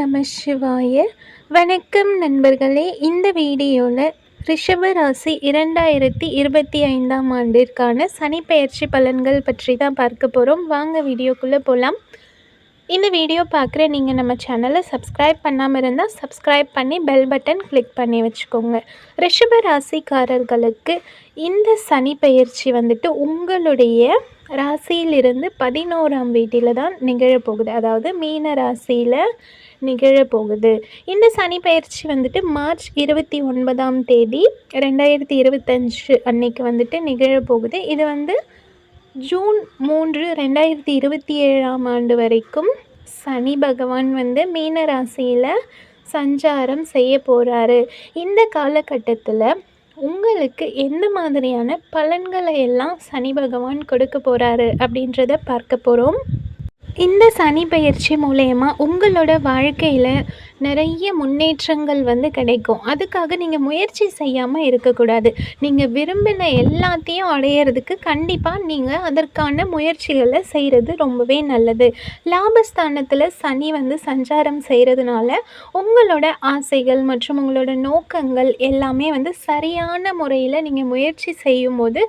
நம சிவாய வணக்கம் நண்பர்களே இந்த வீடியோவில் ரிஷபராசி இரண்டாயிரத்தி இருபத்தி ஐந்தாம் ஆண்டிற்கான சனிப்பெயர்ச்சி பலன்கள் பற்றி தான் பார்க்க போகிறோம் வாங்க வீடியோக்குள்ளே போகலாம் இந்த வீடியோ பார்க்குற நீங்கள் நம்ம சேனலை சப்ஸ்கிரைப் பண்ணாமல் இருந்தால் சப்ஸ்கிரைப் பண்ணி பெல் பட்டன் கிளிக் பண்ணி வச்சுக்கோங்க. ரிஷப ராசிக்காரர்களுக்கு இந்த சனி பயிற்சி வந்துட்டு உங்களுடைய ராசியிலிருந்து பதினோராம் வீட்டில் தான் நிகழப்போகுது. அதாவது மீன ராசியில் நிகழப்போகுது. இந்த சனி பயிற்சி வந்துட்டு மார்ச் இருபத்தி ஒன்பதாம் தேதி ரெண்டாயிரத்தி இருபத்தஞ்சு அன்னைக்கு வந்துட்டு நிகழப்போகுது. இது வந்து ஜூன் மூன்று ரெண்டாயிரத்தி இருபத்தி ஏழாம் ஆண்டு வரைக்கும் சனி பகவான் வந்து மீன ராசியில் சஞ்சாரம் செய்ய போகிறாரு இந்த காலகட்டத்தில் உங்களுக்கு எந்த மாதிரியான பலன்களை எல்லாம் சனி பகவான் கொடுக்க போகிறாரு அப்படின்றத பார்க்க போகிறோம் இந்த சனி பயிற்சி மூலயமா உங்களோட வாழ்க்கையில் நிறைய முன்னேற்றங்கள் வந்து கிடைக்கும். அதுக்காக நீங்கள் முயற்சி செய்யாமல் இருக்கக்கூடாது. நீங்கள் விரும்பின எல்லாத்தையும் அடையிறதுக்கு கண்டிப்பாக நீங்கள் அதற்கான முயற்சிகளை செய்கிறது ரொம்பவே நல்லது. லாபஸ்தானத்தில் சனி வந்து சஞ்சாரம் செய்கிறதுனால உங்களோட ஆசைகள் மற்றும் உங்களோட நோக்கங்கள் எல்லாமே வந்து சரியான முறையில் நீங்கள் முயற்சி செய்யும்போது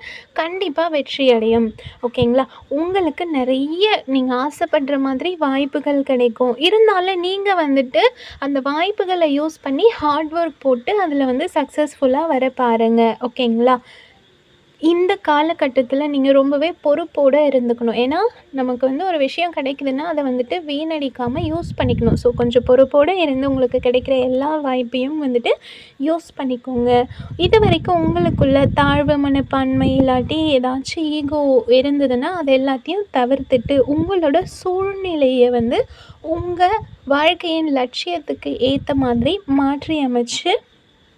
கண்டிப்பாக வெற்றி அடையும். ஓகேங்களா? உங்களுக்கு நிறைய நீங்கள் ஆசைப்படுற மாதிரி வாய்ப்புகள் கிடைக்கும். இருந்தாலும் நீங்கள் வந்துட்டு அந்த வாய்ப்புகளை யூஸ் பண்ணி ஹார்ட் ஒர்க் போட்டு அதில் வந்து சக்ஸஸ்ஃபுல்லாக வர பாருங்கள் ஓகேங்களா? இந்த காலகட்டத்தில் நீங்கள் ரொம்பவே பொறுப்போடு இருந்துக்கணும். ஏன்னா நமக்கு வந்து ஒரு விஷயம் கிடைக்குதுன்னா அதை வந்துட்டு வீணடிக்காமல் யூஸ் பண்ணிக்கணும். ஸோ கொஞ்சம் பொறுப்போடு இருந்து உங்களுக்கு கிடைக்கிற எல்லா வாய்ப்பையும் வந்துட்டு யூஸ் பண்ணிக்கோங்க. இது வரைக்கும் உங்களுக்குள்ள தாழ்வு மனப்பான்மை இல்லாட்டி ஏதாச்சும் ஈகோ இருந்ததுன்னா அது எல்லாத்தையும் தவிர்த்துட்டு உங்களோட சூழ்நிலையை வந்து உங்கள் வாழ்க்கையின் லட்சியத்துக்கு ஏற்ற மாதிரி மாற்றி அமைச்சு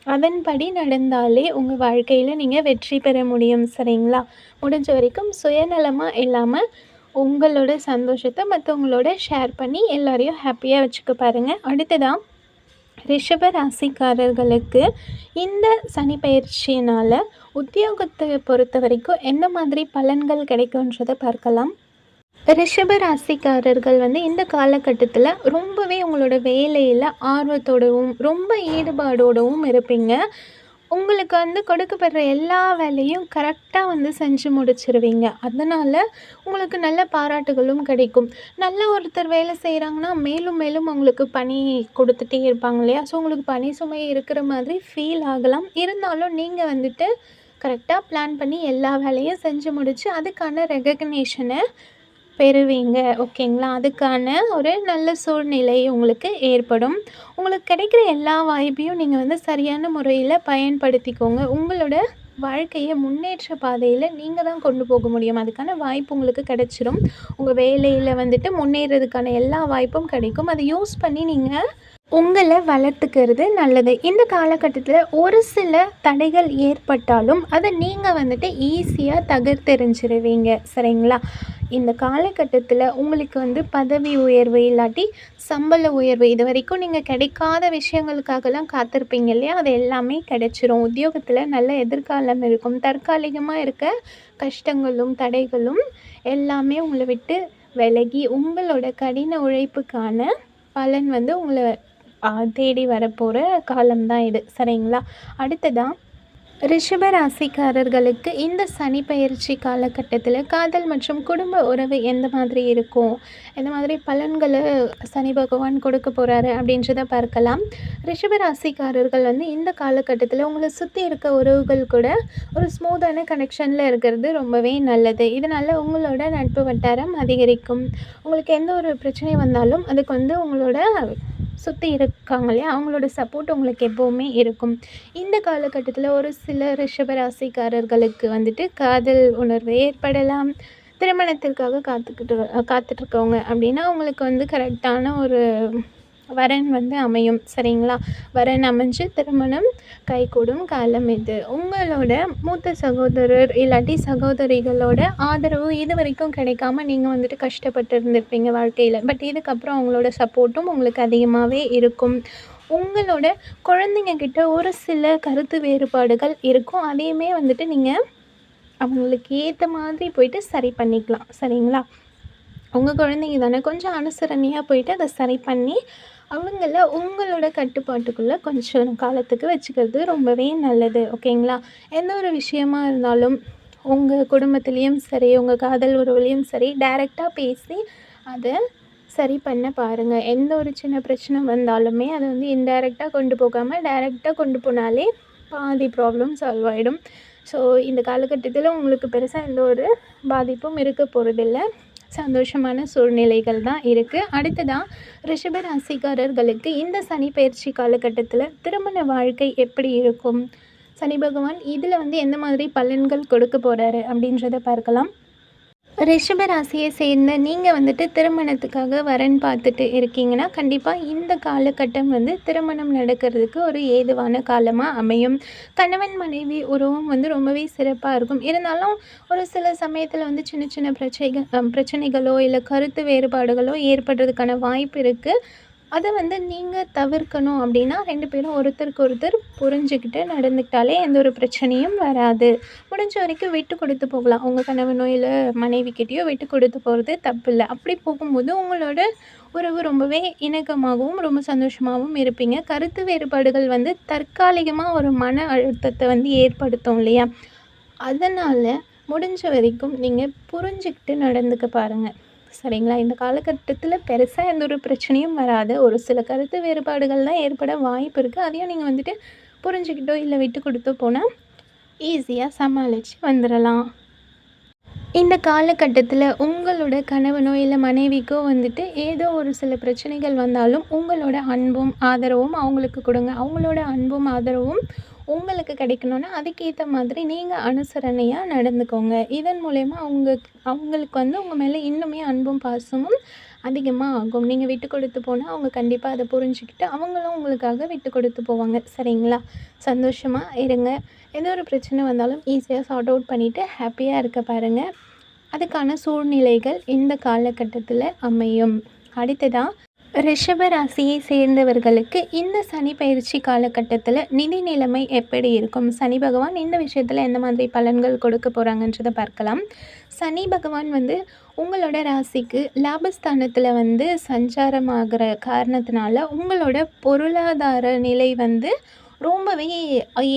அதன்படி நடந்தாலே உங்கள் வாழ்க்கையில் நீங்கள் வெற்றி பெற முடியும் சரிங்களா? முடிஞ்ச வரைக்கும் சுயநலமாக இல்லாமல் உங்களோட சந்தோஷத்தை மற்றவங்களோட ஷேர் பண்ணி எல்லோரையும் ஹாப்பியாக வச்சுக்க பாருங்கள் அடுத்ததான் ரிஷப ராசிக்காரர்களுக்கு இந்த சனி பயிற்சியினால் உத்தியோகத்தை பொறுத்த வரைக்கும் என்ன மாதிரி பலன்கள் கிடைக்குன்றதை பார்க்கலாம். ரிஷப ராசிக்காரர்கள் வந்து இந்த காலகட்டத்தில் ரொம்பவே உங்களோட வேலையில் ஆர்வத்தோடவும் ரொம்ப ஈடுபாடோடவும் இருப்பீங்க. உங்களுக்கு வந்து கொடுக்கப்படுற எல்லா வேலையும் கரெக்டாக வந்து செஞ்சு முடிச்சிருவீங்க. அதனால் உங்களுக்கு நல்ல பாராட்டுகளும் கிடைக்கும். நல்ல ஒருத்தர் வேலை செய்கிறாங்கன்னா மேலும் மேலும் அவங்களுக்கு பணி கொடுத்துட்டே இருப்பாங்க இல்லையா? ஸோ உங்களுக்கு பணி சுமை இருக்கிற மாதிரி ஃபீல் ஆகலாம். இருந்தாலும் நீங்கள் வந்துட்டு கரெக்டாக பிளான் பண்ணி எல்லா வேலையும் செஞ்சு முடித்து அதுக்கான ரெகக்னேஷனை பெறுவீங்க. ஓகேங்களா? அதுக்கான ஒரு நல்ல சூழ்நிலை உங்களுக்கு ஏற்படும். உங்களுக்கு கிடைக்கிற எல்லா வாய்ப்பையும் நீங்கள் வந்து சரியான முறையில் பயன்படுத்திக்கோங்க. உங்களோட வாழ்க்கையை முன்னேற்ற பாதையில் நீங்கள் தான் கொண்டு போக முடியும். அதுக்கான வாய்ப்பு உங்களுக்கு கிடைச்சிரும். உங்கள் வேலையில் வந்துட்டு முன்னேறதுக்கான எல்லா வாய்ப்பும் கிடைக்கும். அதை யூஸ் பண்ணி நீங்கள் உங்களை வளர்த்துக்கிறது நல்லது. இந்த காலகட்டத்தில் ஒரு சில தடைகள் ஏற்பட்டாலும் அதை நீங்கள் வந்துட்டு ஈஸியாக தகர்த்தெறிஞ்சிருவீங்க. சரிங்களா? இந்த காலகட்டத்தில் உங்களுக்கு வந்து பதவி உயர்வு இல்லாட்டி சம்பள உயர்வு இது வரைக்கும் நீங்கள் கிடைக்காத விஷயங்களுக்காகலாம் காத்திருப்பீங்க இல்லையா? அது எல்லாமே கிடைச்சிரும். உத்தியோகத்தில் நல்ல எதிர்காலம் இருக்கும். தற்காலிகமாக இருக்க கஷ்டங்களும் தடைகளும் எல்லாமே உங்களை விட்டு விலகி உங்களோட கடின உழைப்புக்கான பலன் வந்து உங்களை தேடி வரப்போகிற காலம் தான் இது. சரிங்களா? அடுத்ததாக ரிஷபராசிக்காரர்களுக்கு இந்த சனி பயிற்சி காலகட்டத்தில் காதல் மற்றும் குடும்ப உறவு எந்த மாதிரி இருக்கும்? எந்த மாதிரி பலன்களை சனி பகவான் கொடுக்க போகிறாரு அப்படின்றத பார்க்கலாம். ரிஷப ராசிக்காரர்கள் வந்து இந்த காலகட்டத்தில் உங்களை சுற்றி இருக்க உறவுகள் கூட ஒரு ஸ்மூத்தான கனெக்ஷனில் இருக்கிறது ரொம்பவே நல்லது. இதனால் உங்களோட நட்பு வட்டாரம் அதிகரிக்கும். உங்களுக்கு எந்த ஒரு பிரச்சனை வந்தாலும் அதுக்கு வந்து உங்களோட சுற்றி இருக்காங்க இல்லையா? அவங்களோட சப்போர்ட் உங்களுக்கு எப்போவுமே இருக்கும். இந்த காலகட்டத்தில் ஒரு சில ரிஷபராசிக்காரர்களுக்கு வந்துட்டு காதல் உணர்வு ஏற்படலாம். திருமணத்திற்காக காத்துக்கிட்டு காத்துட்ருக்கவங்க அப்படின்னா அவங்களுக்கு வந்து கரெக்டான ஒரு வரன் வந்து அமையும் சரிங்களா? வரன் அமைஞ்சு திருமணம் கைகூடும் காலம் இது. உங்களோட மூத்த சகோதரர் இல்லாட்டி சகோதரிகளோட ஆதரவு இது வரைக்கும் கிடைக்காம நீங்கள் வந்துட்டு கஷ்டப்பட்டு இருந்திருப்பீங்க வாழ்க்கையில். பட் இதுக்கப்புறம் அவங்களோட சப்போர்ட்டும் உங்களுக்கு அதிகமாகவே இருக்கும். உங்களோட குழந்தைங்க கிட்ட ஒரு சில கருத்து வேறுபாடுகள் இருக்கும். அதையுமே வந்துட்டு நீங்கள் அவங்களுக்கு ஏற்ற மாதிரி போயிட்டு சரி பண்ணிக்கலாம் சரிங்களா? உங்கள் குழந்தைங்க தானே கொஞ்சம் அனுசரணையாக போயிட்டு அதை சரி பண்ணி அவங்கள உங்களோட கட்டுப்பாட்டுக்குள்ளே கொஞ்சம் காலத்துக்கு வச்சுக்கிறது ரொம்பவே நல்லது ஓகேங்களா? எந்த ஒரு விஷயமா இருந்தாலும் உங்கள் குடும்பத்துலேயும் சரி உங்கள் காதல் உறவுலேயும் சரி டைரெக்டாக பேசி அதை சரி பண்ண பாருங்கள் எந்த ஒரு சின்ன பிரச்சனை வந்தாலுமே அதை வந்து இன்டைரக்டாக கொண்டு போகாமல் டைரெக்டாக கொண்டு போனாலே பாதி ப்ராப்ளம் சால்வ் ஆகிடும் ஸோ இந்த காலகட்டத்தில் உங்களுக்கு பெருசாக எந்த ஒரு பாதிப்பும் இருக்க போகிறதில்ல சந்தோஷமான சூழ்நிலைகள் தான் இருக்குது அடுத்ததாக ரிஷபராசிக்காரர்களுக்கு இந்த சனி பயிற்சி காலகட்டத்தில் திருமண வாழ்க்கை எப்படி இருக்கும்? சனி பகவான் இதில் வந்து எந்த மாதிரி பலன்கள் கொடுக்க போகிறாரு அப்படின்றத பார்க்கலாம். ரிஷப ராசியை சேர்ந்த நீங்கள் வந்துட்டு திருமணத்துக்காக வரன் பார்த்துட்டு இருக்கீங்கன்னா கண்டிப்பாக இந்த காலகட்டம் வந்து திருமணம் நடக்கிறதுக்கு ஒரு ஏதுவான காலமாக அமையும். கணவன் மனைவி உறவும் வந்து ரொம்பவே சிறப்பாக இருக்கும். இருந்தாலும் ஒரு சில சமயத்தில் வந்து சின்ன சின்ன பிரச்சனைகள் பிரச்சனைகளோ இல்லை கருத்து வேறுபாடுகளோ ஏற்படுறதுக்கான வாய்ப்பு இருக்குது அதை வந்து நீங்கள் தவிர்க்கணும் அப்படின்னா ரெண்டு பேரும் ஒருத்தருக்கு ஒருத்தர் புரிஞ்சுக்கிட்டு நடந்துக்கிட்டாலே எந்த ஒரு பிரச்சனையும் வராது. முடிஞ்ச வரைக்கும் விட்டு கொடுத்து போகலாம். உங்கள் கணவனோ இல்லை மனைவிக்கிட்டேயோ விட்டு கொடுத்து போகிறது தப்பு இல்லை அப்படி போகும்போது உங்களோட உறவு ரொம்பவே இணக்கமாகவும் ரொம்ப சந்தோஷமாகவும் இருப்பீங்க. கருத்து வேறுபாடுகள் வந்து தற்காலிகமாக ஒரு மன அழுத்தத்தை வந்து ஏற்படுத்தும் இல்லையா? அதனால் முடிஞ்ச வரைக்கும் நீங்கள் புரிஞ்சுக்கிட்டு நடந்துக்க பாருங்கள் சரிங்களா? இந்த காலகட்டத்தில் பெருசாக எந்த ஒரு பிரச்சனையும் வராது. ஒரு சில கருத்து வேறுபாடுகள் தான் ஏற்பட வாய்ப்பு இருக்குது அதையும் நீங்கள் வந்துட்டு புரிஞ்சுக்கிட்டோ இல்லை விட்டு கொடுத்தோ போனால் ஈஸியாக சமாளித்து வந்துடலாம் இந்த காலகட்டத்தில் உங்களோட கணவனோ இல்லை மனைவிக்கோ வந்துட்டு ஏதோ ஒரு சில பிரச்சனைகள் வந்தாலும் உங்களோட அன்பும் ஆதரவும் அவங்களுக்கு கொடுங்க. அவங்களோட அன்பும் ஆதரவும் உங்களுக்கு கிடைக்கணுன்னா அதுக்கேற்ற மாதிரி நீங்கள் அனுசரணையாக நடந்துக்கோங்க. இதன் மூலயமா அவங்க அவங்களுக்கு வந்து உங்கள் மேலே இன்னுமே அன்பும் பாசமும் அதிகமாக ஆகும். நீங்கள் விட்டு கொடுத்து போனால் அவங்க கண்டிப்பாக அதை புரிஞ்சுக்கிட்டு அவங்களும் உங்களுக்காக விட்டு கொடுத்து போவாங்க. சரிங்களா? சந்தோஷமாக இருங்க. எந்த ஒரு பிரச்சனை வந்தாலும் ஈஸியாக சார்ட் அவுட் பண்ணிவிட்டு ஹாப்பியாக இருக்க பாருங்கள் அதுக்கான சூழ்நிலைகள் இந்த காலகட்டத்தில் அமையும். அடுத்ததாக ரிஷப ராசியை சேர்ந்தவர்களுக்கு இந்த சனி பயிற்சி காலகட்டத்தில் நிதி நிலைமை எப்படி இருக்கும்? சனி பகவான் இந்த விஷயத்தில் எந்த மாதிரி பலன்கள் கொடுக்க போகிறாங்கன்றதை பார்க்கலாம். சனி பகவான் வந்து உங்களோட ராசிக்கு லாபஸ்தானத்தில் வந்து சஞ்சாரமாகிற காரணத்தினால உங்களோட பொருளாதார நிலை வந்து ரொம்பவே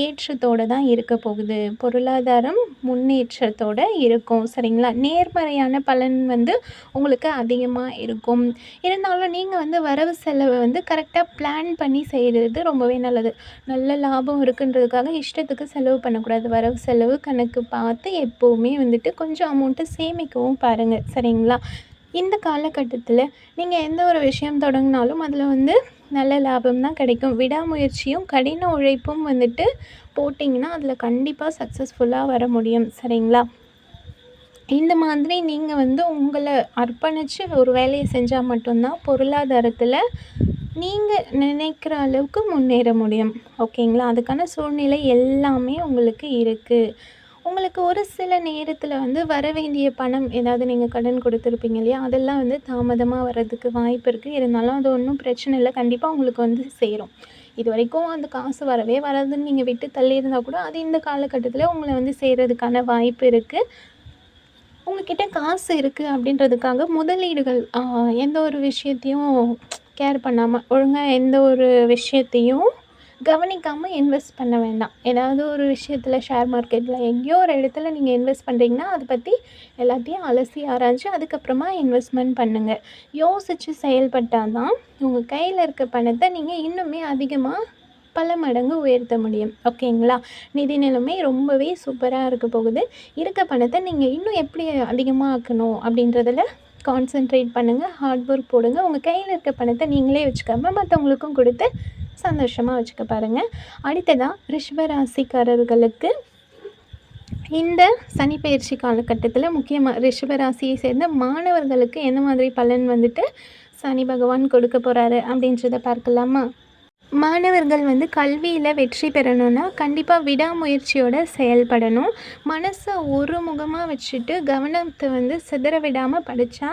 ஏற்றத்தோடு தான் இருக்க போகுது. பொருளாதாரம் முன்னேற்றத்தோடு இருக்கும். சரிங்களா? நேர்மறையான பலன் வந்து உங்களுக்கு அதிகமாக இருக்கும். இருந்தாலும் நீங்கள் வந்து வரவு செலவை வந்து கரெக்டாக பிளான் பண்ணி செய்கிறது ரொம்பவே நல்லது. நல்ல லாபம் இருக்குன்றதுக்காக இஷ்டத்துக்கு செலவு பண்ணக்கூடாது. வரவு செலவு கணக்கு பார்த்து எப்போவுமே வந்துட்டு கொஞ்சம் அமௌண்ட்டை சேமிக்கவும் பாருங்கள் சரிங்களா? இந்த காலகட்டத்தில் நீங்கள் எந்த ஒரு விஷயம் தொடங்கினாலும் அதில் வந்து நல்ல லாபம் தான் கிடைக்கும். விடாமுயற்சியும் கடின உழைப்பும் வந்துட்டு போட்டிங்கன்னா அதில் கண்டிப்பாக சக்ஸஸ்ஃபுல்லாக வர முடியும். சரிங்களா? இந்த மாதிரி நீங்கள் வந்து உங்களை அர்ப்பணித்து ஒரு வேலையை செஞ்சால் மட்டும்தான் பொருளாதாரத்தில் நீங்கள் நினைக்கிற அளவுக்கு முன்னேற முடியும். ஓகேங்களா? அதுக்கான சூழ்நிலை எல்லாமே உங்களுக்கு இருக்குது உங்களுக்கு ஒரு சில நேரத்தில் வந்து வர வேண்டிய பணம் ஏதாவது நீங்கள் கடன் கொடுத்துருப்பீங்க இல்லையா? அதெல்லாம் வந்து தாமதமாக வர்றதுக்கு வாய்ப்பு இருக்குது இருந்தாலும் அது ஒன்றும் பிரச்சனை இல்லை. கண்டிப்பாக உங்களுக்கு வந்து சேரும். இது வரைக்கும் அந்த காசு வரவே வராதுன்னு நீங்கள் விட்டு தள்ளியிருந்தால் கூட அது இந்த காலகட்டத்தில் உங்களை வந்து சேர்கிறதுக்கான வாய்ப்பு இருக்குது உங்ககிட்ட காசு இருக்குது அப்படின்றதுக்காக முதலீடுகள் எந்த ஒரு விஷயத்தையும் கேர் பண்ணாமல் ஒழுங்காக எந்த ஒரு விஷயத்தையும் கவனிக்காமல் இன்வெஸ்ட் பண்ண வேண்டாம். ஏதாவது ஒரு விஷயத்தில் ஷேர் மார்க்கெட்டில் எங்கேயோ ஒரு இடத்துல நீங்கள் இன்வெஸ்ட் பண்ணுறீங்கன்னா அதை பற்றி எல்லாத்தையும் அலசி ஆராய்ஞ்சு அதுக்கப்புறமா இன்வெஸ்ட்மெண்ட் பண்ணுங்கள் யோசித்து செயல்பட்டால் தான் உங்கள் கையில் இருக்க பணத்தை நீங்கள் இன்னுமே அதிகமாக பல மடங்கு உயர்த்த முடியும். ஓகேங்களா? நிதி நிலைமை ரொம்பவே சூப்பராக இருக்க போகுது. இருக்க பணத்தை நீங்கள் இன்னும் எப்படி அதிகமாக ஆக்கணும் அப்படின்றதில் கான்சென்ட்ரேட் பண்ணுங்கள் ஹார்ட் ஒர்க் போடுங்க. உங்கள் கையில் இருக்க பணத்தை நீங்களே வச்சுக்காமல் மற்றவங்களுக்கும் கொடுத்து சந்தோஷமாக வச்சுக்க பாருங்கள் அடுத்ததாக ரிஷபராசிக்காரர்களுக்கு இந்த சனி பயிற்சி காலகட்டத்தில் முக்கியமாக ரிஷபராசியை சேர்ந்த மாணவர்களுக்கு எந்த மாதிரி பலன் வந்துட்டு சனி பகவான் கொடுக்க போகிறாரு அப்படின்றத பார்க்கலாமா? மாணவர்கள் வந்து கல்வியில் வெற்றி பெறணும்னா கண்டிப்பாக விடாமுயற்சியோடு செயல்படணும். மனசை ஒரு முகமாக வச்சுட்டு கவனத்தை வந்து சிதற விடாமல் படித்தா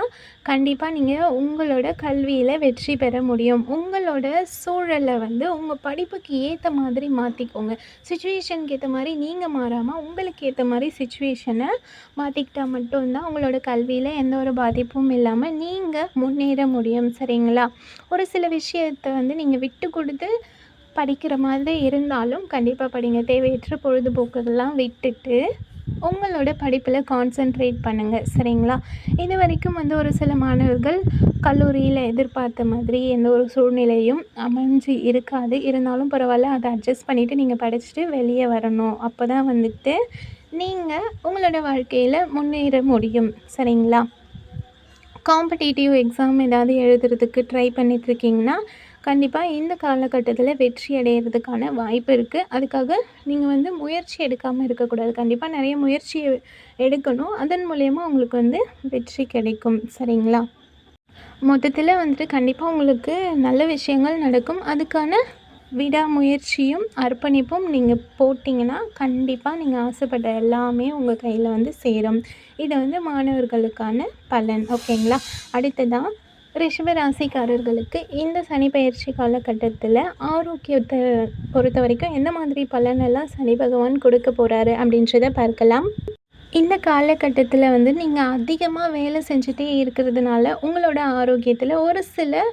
கண்டிப்பாக நீங்கள் உங்களோட கல்வியில் வெற்றி பெற முடியும். உங்களோட சூழலை வந்து உங்கள் படிப்புக்கு ஏற்ற மாதிரி மாற்றிக்கோங்க சுச்சுவேஷனுக்கு ஏற்ற மாதிரி நீங்கள் மாறாமல் உங்களுக்கு ஏற்ற மாதிரி சுச்சுவேஷனை மாற்றிக்கிட்டால் மட்டும்தான் உங்களோட கல்வியில் எந்த ஒரு பாதிப்பும் இல்லாமல் நீங்கள் முன்னேற முடியும். சரிங்களா? ஒரு சில விஷயத்தை வந்து நீங்கள் விட்டு கொடுத்து படிக்கிற மாதிரி இருந்தாலும் கண்டிப்பாக படிங்க. தேவையற்ற பொழுதுபோக்குகள்லாம் விட்டுட்டு உங்களோட படிப்பில் கான்சென்ட்ரேட் பண்ணுங்கள் சரிங்களா? இது வரைக்கும் வந்து ஒரு சில மாணவர்கள் கல்லூரியில் எதிர்பார்த்த மாதிரி எந்த ஒரு சூழ்நிலையும் அமைஞ்சு இருக்காது. இருந்தாலும் பரவாயில்ல அதை அட்ஜஸ்ட் பண்ணிவிட்டு நீங்கள் படிச்சுட்டு வெளியே வரணும். அப்போ தான் வந்துட்டு நீங்கள் உங்களோட வாழ்க்கையில் முன்னேற முடியும் சரிங்களா? காம்படிட்டிவ் எக்ஸாம் ஏதாவது எழுதுறதுக்கு ட்ரை பண்ணிகிட்ருக்கீங்கன்னா கண்டிப்பாக இந்த காலகட்டத்தில் வெற்றி அடைகிறதுக்கான வாய்ப்பு இருக்குது அதுக்காக நீங்கள் வந்து முயற்சி எடுக்காமல் இருக்கக்கூடாது. கண்டிப்பாக நிறைய முயற்சி எடுக்கணும். அதன் மூலயமா உங்களுக்கு வந்து வெற்றி கிடைக்கும். சரிங்களா? மொத்தத்தில் வந்துட்டு கண்டிப்பாக உங்களுக்கு நல்ல விஷயங்கள் நடக்கும். அதுக்கான விடாமுயற்சியும் அர்ப்பணிப்பும் நீங்கள் போட்டிங்கன்னா கண்டிப்பாக நீங்கள் ஆசைப்பட்ட எல்லாமே உங்கள் கையில் வந்து சேரும். இது வந்து மாணவர்களுக்கான பலன். ஓகேங்களா? அடுத்ததாக ரிஷப ராசிக்காரர்களுக்கு இந்த சனி பயிற்சி காலகட்டத்தில் ஆரோக்கியத்தை பொறுத்த வரைக்கும் எந்த மாதிரி பலனெல்லாம் சனி பகவான் கொடுக்க போகிறாரு அப்படின்றத பார்க்கலாம். இந்த காலகட்டத்தில் வந்து நீங்கள் அதிகமாக வேலை செஞ்சுட்டே இருக்கிறதுனால உங்களோட ஆரோக்கியத்தில் ஒரு சில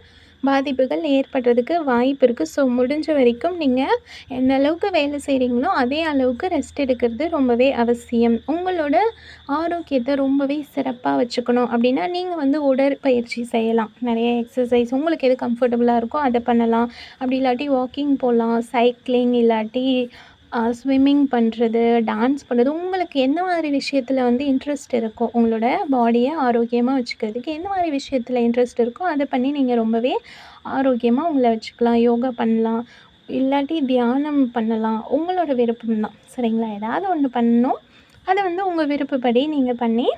பாதிப்புகள் ஏற்படுறதுக்கு வாய்ப்பு இருக்குது ஸோ முடிஞ்ச வரைக்கும் நீங்கள் எந்த அளவுக்கு வேலை செய்கிறீங்களோ அதே அளவுக்கு ரெஸ்ட் எடுக்கிறது ரொம்பவே அவசியம். உங்களோட ஆரோக்கியத்தை ரொம்பவே சிறப்பாக வச்சுக்கணும். அப்படின்னா நீங்கள் வந்து உடற்பயிற்சி செய்யலாம். நிறைய எக்ஸசைஸ் உங்களுக்கு எது கம்ஃபர்டபுளாக இருக்கோ அதை பண்ணலாம். அப்படி இல்லாட்டி வாக்கிங் போகலாம் சைக்கிளிங் இல்லாட்டி ஸ்விம்மிங் பண்ணுறது டான்ஸ் பண்ணுறது உங்களுக்கு எந்த மாதிரி விஷயத்தில் வந்து இன்ட்ரெஸ்ட் இருக்கோ உங்களோட பாடியை ஆரோக்கியமாக வச்சுக்கிறதுக்கு எந்த மாதிரி விஷயத்தில் இன்ட்ரெஸ்ட் இருக்கோ அதை பண்ணி நீங்கள் ரொம்பவே ஆரோக்கியமாக உங்களை வச்சுக்கலாம். யோகா பண்ணலாம் இல்லாட்டி தியானம் பண்ணலாம். உங்களோட விருப்பம் தான் சரிங்களா? ஏதாவது ஒன்று பண்ணணும். அதை வந்து உங்கள் விருப்பப்படி நீங்கள் பண்ணி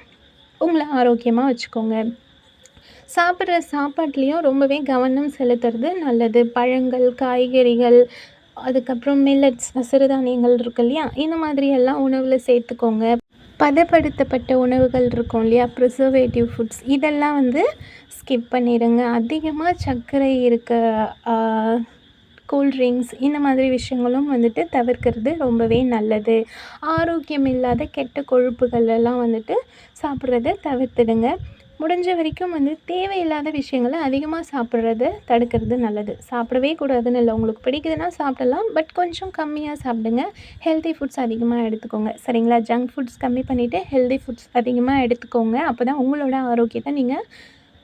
உங்களை ஆரோக்கியமாக வச்சுக்கோங்க. சாப்பிட்ற சாப்பாட்லேயும் ரொம்பவே கவனம் செலுத்துறது நல்லது. பழங்கள் காய்கறிகள் அதுக்கப்புறம் மில்லட்ஸ் சிறுதானியங்கள் இருக்கு இல்லையா? இந்த மாதிரி எல்லாம் உணவில் சேர்த்துக்கோங்க. பதப்படுத்தப்பட்ட உணவுகள் இருக்கும் இல்லையா? ப்ரிசர்வேட்டிவ் ஃபுட்ஸ் இதெல்லாம் வந்து ஸ்கிப் பண்ணிடுங்க அதிகமாக சர்க்கரை இருக்க கூல்ட்ரிங்க்ஸ் இந்த மாதிரி விஷயங்களும் வந்துட்டு தவிர்க்கிறது ரொம்பவே நல்லது. ஆரோக்கியம் இல்லாத கெட்ட கொழுப்புகள் எல்லாம் வந்துட்டு சாப்பிட்றத தவிர்த்துடுங்க. முடிஞ்ச வரைக்கும் வந்து தேவையில்லாத விஷயங்களை அதிகமாக சாப்பிட்றத தடுக்கிறது நல்லது. சாப்பிடவே கூடாதுன்னு இல்லை. உங்களுக்கு பிடிக்குதுன்னா சாப்பிடலாம். பட் கொஞ்சம் கம்மியாக சாப்பிடுங்க. ஹெல்த்தி ஃபுட்ஸ் அதிகமாக எடுத்துக்கோங்க. சரிங்களா? ஜங்க் ஃபுட்ஸ் கம்மி பண்ணிவிட்டு ஹெல்தி ஃபுட்ஸ் அதிகமாக எடுத்துக்கோங்க. அப்போ தான் உங்களோட ஆரோக்கியத்தை நீங்கள்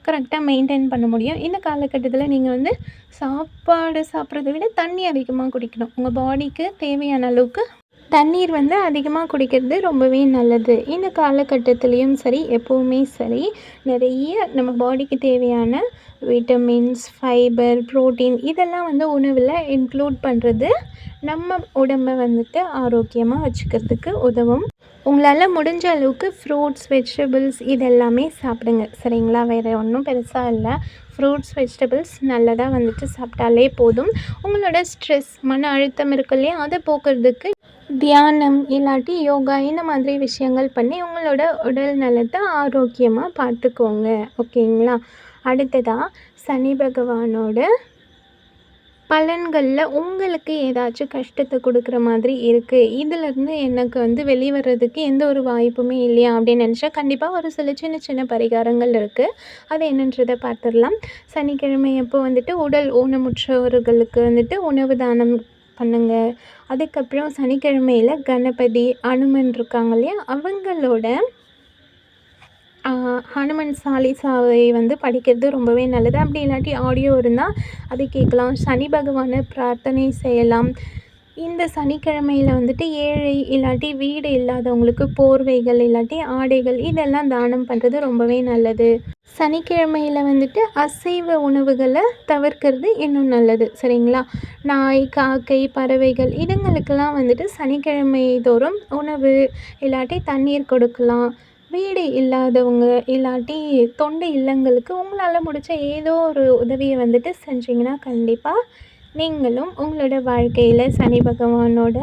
கரெக்டாக மெயின்டைன் பண்ண முடியும். இந்த காலகட்டத்தில் நீங்கள் வந்து சாப்பாடு சாப்பிட்றத விட தண்ணி அதிகமாக குடிக்கணும். உங்கள் பாடிக்கு தேவையான அளவுக்கு தண்ணீர் வந்து அதிகமாக குடிக்கிறது ரொம்பவே நல்லது. இந்த காலகட்டத்துலேயும் சரி எப்போவுமே சரி நிறைய நம்ம பாடிக்கு தேவையான விட்டமின்ஸ் ஃபைபர் ப்ரோட்டீன் இதெல்லாம் வந்து உணவில் இன்க்ளூட் பண்ணுறது நம்ம உடம்பை வந்துட்டு ஆரோக்கியமாக வச்சுக்கிறதுக்கு உதவும். உங்களால் முடிஞ்ச அளவுக்கு ஃப்ரூட்ஸ் வெஜிடபிள்ஸ் இதெல்லாமே சாப்பிடுங்க. சரிங்களா? வேறு ஒன்றும் பெருசாக இல்லை. ஃப்ரூட்ஸ் வெஜிடபிள்ஸ் நல்லதாக வந்துட்டு சாப்பிட்டாலே போதும். உங்களோட ஸ்ட்ரெஸ் மன அழுத்தம் இருக்கு இல்லையா? அதை போக்குறதுக்கு தியானம் இல்லாட்டி யோகா இந்த மாதிரி விஷயங்கள் பண்ணி உங்களோட உடல் நலத்தை ஆரோக்கியமாக பார்த்துக்கோங்க. ஓகேங்களா? அடுத்ததாக சனி பகவானோட பலன்களில் உங்களுக்கு ஏதாச்சும் கஷ்டத்தை கொடுக்குற மாதிரி இருக்குது இதிலேருந்து எனக்கு வந்து வெளிவரதுக்கு எந்த ஒரு வாய்ப்புமே இல்லையா அப்படின்னு நினச்சா கண்டிப்பாக ஒரு சில சின்ன சின்ன பரிகாரங்கள் இருக்குது அது என்னன்றதை பார்த்துடலாம். சனிக்கிழமை அப்போ வந்துட்டு உடல் ஊனமுற்றவர்களுக்கு வந்துட்டு உணவு தானம் பண்ணுங்கள் அதுக்கப்புறம் சனிக்கிழமையில் கணபதி அனுமன் இருக்காங்க இல்லையா? அவங்களோட ஹனுமன் சாலிசாவை வந்து படிக்கிறது ரொம்பவே நல்லது. அப்படி இல்லாட்டி ஆடியோ இருந்தால் அது கேட்கலாம். சனி பகவானை பிரார்த்தனை செய்யலாம். இந்த சனிக்கிழமையில் வந்துட்டு ஏழை இல்லாட்டி வீடு இல்லாதவங்களுக்கு போர்வைகள் இல்லாட்டி ஆடைகள் இதெல்லாம் தானம் பண்ணுறது ரொம்பவே நல்லது. சனிக்கிழமையில் வந்துட்டு அசைவ உணவுகளை தவிர்க்கிறது இன்னும் நல்லது. சரிங்களா? நாய் காக்கை பறவைகள் இதுங்களுக்கெல்லாம் வந்துட்டு சனிக்கிழமை தோறும் உணவு இல்லாட்டி தண்ணீர் கொடுக்கலாம். வீடு இல்லாதவங்க இல்லாட்டி தொண்டு இல்லங்களுக்கு உங்களால் முடித்த ஏதோ ஒரு உதவியை வந்துட்டு செஞ்சிங்கன்னா கண்டிப்பாக நீங்களும் உங்களோட வாழ்க்கையில் சனி பகவானோட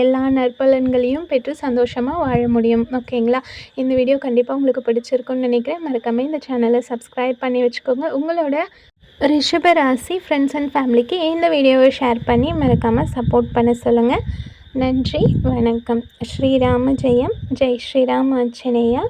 எல்லா நற்பலன்களையும் பெற்று சந்தோஷமாக வாழ முடியும். ஓகேங்களா? இந்த வீடியோ கண்டிப்பாக உங்களுக்கு பிடிச்சிருக்குன்னு நினைக்கிறேன். மறக்காமல் இந்த சேனலை சப்ஸ்கிரைப் பண்ணி வச்சுக்கோங்க. உங்களோட ரிஷப ராசி ஃப்ரெண்ட்ஸ் அண்ட் ஃபேமிலிக்கு இந்த வீடியோவை ஷேர் பண்ணி மறக்காமல் சப்போர்ட் பண்ண சொல்லுங்கள் நன்றி வணக்கம். ஸ்ரீராம ஜெயம். ஜெய் ஸ்ரீராம் ஆஞ்சநேயா